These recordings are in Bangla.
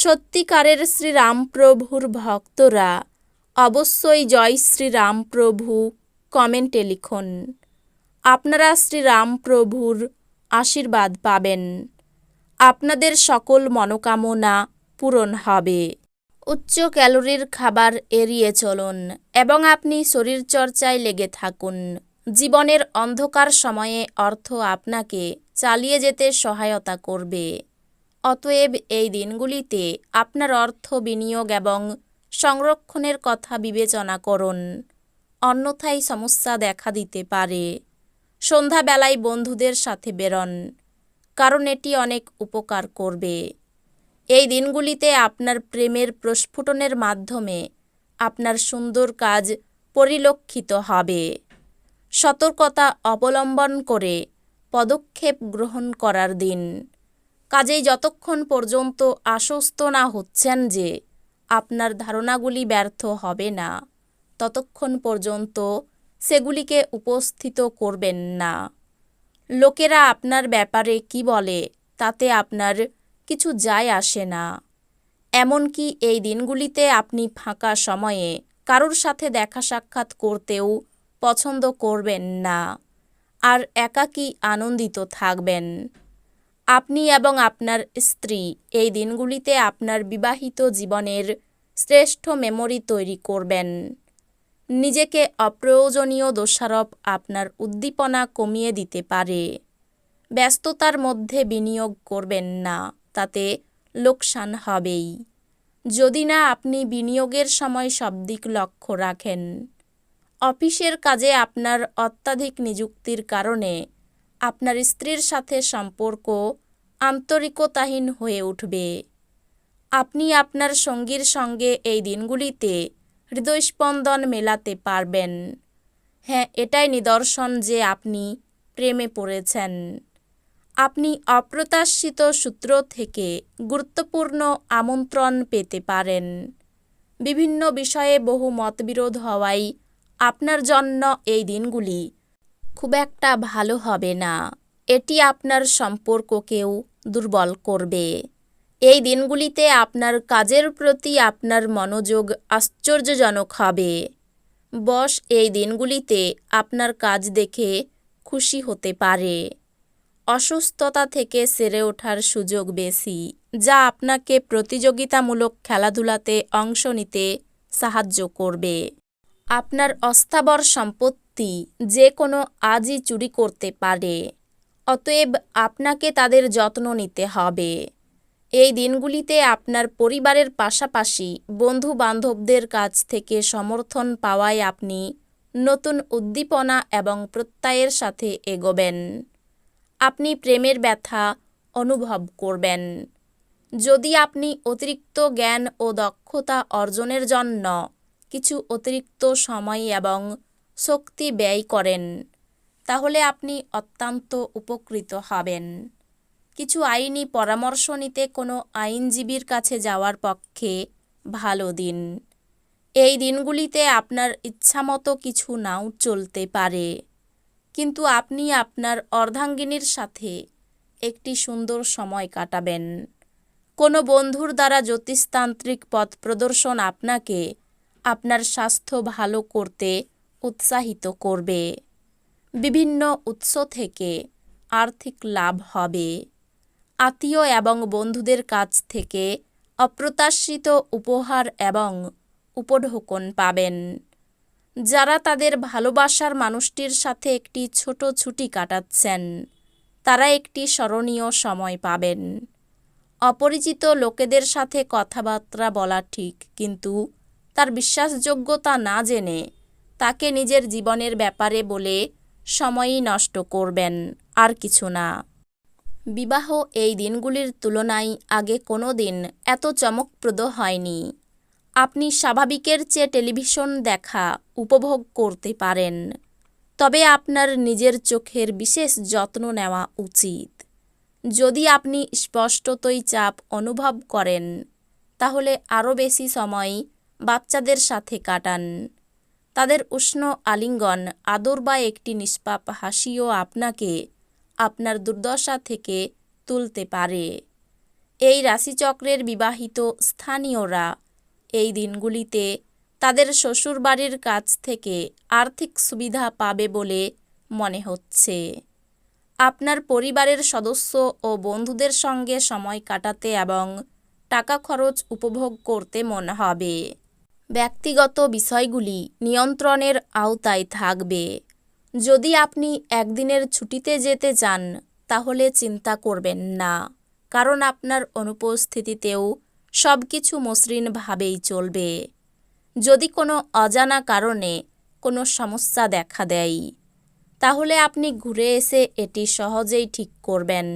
সত্যিকারের শ্রীরামপ্রভুর ভক্তরা অবশ্যই জয় শ্রীরামপ্রভু কমেন্টে লিখুন। আপনারা শ্রীরামপ্রভুর আশীর্বাদ পাবেন। আপনাদের সকল মনোকামনা পূরণ হবে। উচ্চ ক্যালোরির খাবার এড়িয়ে চলুন এবং আপনি শরীরচর্চায় লেগে থাকুন। জীবনের অন্ধকার সময়ে অর্থ আপনাকে চালিয়ে যেতে সহায়তা করবে। অতএব এই দিনগুলিতে আপনার অর্থ বিনিয়োগ এবং সংরক্ষণের কথা বিবেচনা করুন। অন্যথায় সমস্যা দেখা দিতে পারে। সন্ধ্যাবেলায় বন্ধুদের সাথে বেরন, কারণ এটি অনেক উপকার করবে। এই দিনগুলিতে আপনার প্রেমের প্রস্ফুটনের মাধ্যমে আপনার সুন্দর কাজ পরিলক্ষিত হবে। সতর্কতা অবলম্বন করে পদক্ষেপ গ্রহণ করার দিন। কাজেই যতক্ষণ পর্যন্ত আশ্বস্ত না হচ্ছেন যে আপনার ধারণাগুলি ব্যর্থ হবে না, ততক্ষণ পর্যন্ত সেগুলিকে উপস্থিত করবেন না। লোকেরা আপনার ব্যাপারে কি বলে তাতে আপনার কিছু যায় আসে না। এমনকি এই দিনগুলিতে আপনি ফাঁকা সময়ে কারোর সাথে দেখা সাক্ষাৎ করতেও পছন্দ করবেন না, আর একাকী আনন্দিত থাকবেন। আপনি এবং আপনার স্ত্রী এই দিনগুলিতে আপনার বিবাহিত জীবনের শ্রেষ্ঠ মেমোরি তৈরি করবেন। নিজেকে অপ্রয়োজনীয় দোষারোপ আপনার উদ্দীপনা কমিয়ে দিতে পারে। ব্যস্ততার মধ্যে বিনিয়োগ করবেন না, তাতে লোকসান হবেই। যদি না আপনি বিনিয়োগের সময় সব দিক লক্ষ্য রাখেন। অফিসের কাজে আপনার অত্যাধিক নিযুক্তির কারণে আপনার স্ত্রীর সাথে সম্পর্ক আন্তরিকতাহীন হয়ে উঠবে। আপনি আপনার সঙ্গীর সঙ্গে এই দিনগুলিতে হৃদয়স্পন্দন মেলাতে পারবেন। হ্যাঁ এটাই নিদর্শন যে আপনি প্রেমে পড়েছেন। আপনি অপ্রত্যাশিত সূত্র থেকে গুরুত্বপূর্ণ আমন্ত্রণ পেতে পারেন। বিভিন্ন বিষয়ে বহু মতবিরোধ হওয়াই আপনার জন্য এই দিনগুলি খুব একটা ভালো হবে না। এটি আপনার সম্পর্ককেও দুর্বল করবে। এই দিনগুলিতে আপনার কাজের প্রতি আপনার মনোযোগ আশ্চর্যজনক হবে। বস, এই দিনগুলিতে আপনার কাজ দেখে খুশি হতে পারে। অসুস্থতা থেকে সেরে ওঠার সুযোগ বেশি, যা আপনাকে প্রতিযোগিতামূলক খেলাধুলাতে অংশ নিতে সাহায্য করবে। আপনার অস্থাবর সম্পত্তি যে কোনো আজই চুরি করতে পারে, অতএব আপনাকে তাদের যত্ন নিতে হবে। এই দিনগুলিতে আপনার পরিবারের পাশাপাশি বন্ধু বান্ধবদের কাছ থেকে সমর্থন পাওয়ায় আপনি নতুন উদ্দীপনা এবং প্রত্যয়ের সাথে এগোবেন। আপনি প্রেমের ব্যথা অনুভব করবেন। যদি আপনি অতিরিক্ত জ্ঞান ও দক্ষতা অর্জনের জন্য কিছু অতিরিক্ত সময় এবং শক্তি ব্যয় করেন, তাহলে আপনি অত্যন্ত উপকৃত হবেন। কিছু আইনি পরামর্শ নিতে কোনো আইনজীবীর কাছে যাওয়ার পক্ষে ভালো দিন। এই দিনগুলিতে আপনার ইচ্ছামতো কিছু নাও চলতে পারে, কিন্তু আপনি আপনার অর্ধাঙ্গিনীর সাথে একটি সুন্দর সময় কাটাবেন। কোনো বন্ধুর দ্বারা জ্যোতিষতান্ত্রিক পথ প্রদর্শন আপনাকে আপনার স্বাস্থ্য ভালো করতে উৎসাহিত করবে। বিভিন্ন উৎস থেকে আর্থিক লাভ হবে। আত্মীয় এবং বন্ধুদের কাছ থেকে অপ্রত্যাশিত উপহার এবং উপঢোকন পাবেন। যারা তাদের ভালোবাসার মানুষটির সাথে একটি ছোট ছুটি কাটাচ্ছেন, তারা একটি স্মরণীয় সময় পাবেন। অপরিচিত লোকেদের সাথে কথাবার্তা বলা ঠিক, কিন্তু তার বিশ্বাসযোগ্যতা না জেনে তাকে নিজের জীবনের ব্যাপারে বলে সময়ই নষ্ট করবেন, আর কিছু না। বিবাহ এই দিনগুলির তুলনায় আগে কোনো দিন এত চমকপ্রদ হয়নি। আপনি স্বাভাবিকের চেয়ে টেলিভিশন দেখা উপভোগ করতে পারেন, তবে আপনার নিজের চোখের বিশেষ যত্ন নেওয়া উচিত। যদি আপনি স্পষ্টতই চাপ অনুভব করেন, তাহলে আরও বেশি সময় বাচ্চাদের সাথে কাটান। তাদের উষ্ণ আলিঙ্গন, আদর বা একটি নিষ্পাপ হাসিও আপনাকে আপনার দুর্দশা থেকে তুলতে পারে। এই রাশিচক্রের বিবাহিত স্থানীয়রা এই দিনগুলিতে তাদের শ্বশুরবাড়ির কাছ থেকে আর্থিক সুবিধা পাবে বলে মনে হচ্ছে। আপনার পরিবারের সদস্য ও বন্ধুদের সঙ্গে সময় কাটাতে এবং টাকা খরচ উপভোগ করতে মন হবে। ব্যক্তিগত বিষয়গুলি নিয়ন্ত্রণের আওতায় থাকবে। যদি আপনি একদিনের ছুটিতে যেতে চান, তাহলে চিন্তা করবেন না, কারণ আপনার অনুপস্থিতিতেও সব কিছু মসৃণভাবেই চলবে। যদি কোনো অজানা কারণে কোনো সমস্যা দেখা দেয়, তাহলে আপনি ঘুরে এসে এটি সহজেই ঠিক করবেন।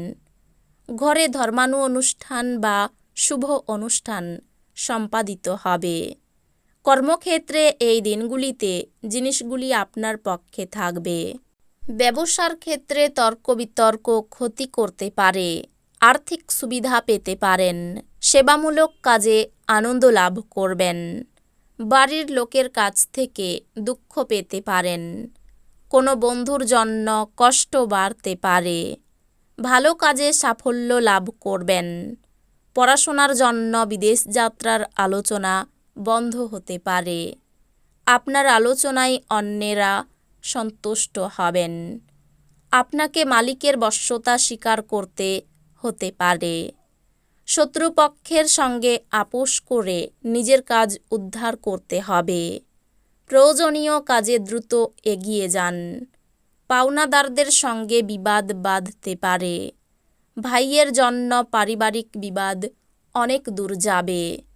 ঘরে ধর্মানু অনুষ্ঠান বা শুভ অনুষ্ঠান সম্পাদিত হবে। কর্মক্ষেত্রে এই দিনগুলিতে জিনিসগুলি আপনার পক্ষে থাকবে। ব্যবসার ক্ষেত্রে তর্ক বিতর্ক ক্ষতি করতে পারে, আর্থিক সুবিধা পেতে পারেন, সেবামূলক কাজে আনন্দ লাভ করবেন, বাড়ির লোকের কাছ থেকে দুঃখ পেতে পারেন, কোনো বন্ধুর জন্য কষ্ট বাড়তে পারে, ভালো কাজে সাফল্য লাভ করবেন, পড়াশোনার জন্য বিদেশ যাত্রার আলোচনা বন্ধ হতে পারে। আপনার আলোচনায় অন্যেরা সন্তুষ্ট হবেন। আপনাকে মালিকের বশ্যতা স্বীকার করতে হতে পারে। শত্রুপক্ষের সঙ্গে আপোষ করে নিজের কাজ উদ্ধার করতে হবে। প্রয়োজনীয় কাজে দ্রুত এগিয়ে যান। পাওনাদারদের সঙ্গে বিবাদ বাঁধতে পারে। ভাইয়ের জন্য পারিবারিক বিবাদ অনেক দূর যাবে।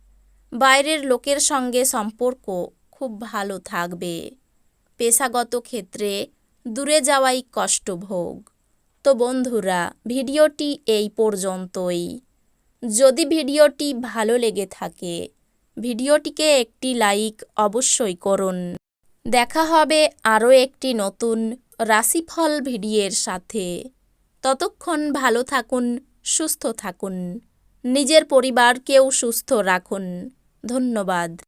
বাইরের লোকের সঙ্গে সম্পর্ক খুব ভালো থাকবে। পেশাগত ক্ষেত্রে দূরে যাওয়াই কষ্টভোগ। তো বন্ধুরা, ভিডিওটি এই পর্যন্তই। যদি ভিডিওটি ভালো লেগে থাকে, ভিডিওটিকে একটি লাইক অবশ্যই করুন। দেখা হবে আরও একটি নতুন রাশিফল ভিডিওর সাথে। ততক্ষণ ভালো থাকুন, সুস্থ থাকুন। নিজের পরিবারকেও সুস্থ রাখুন। ধন্যবাদ।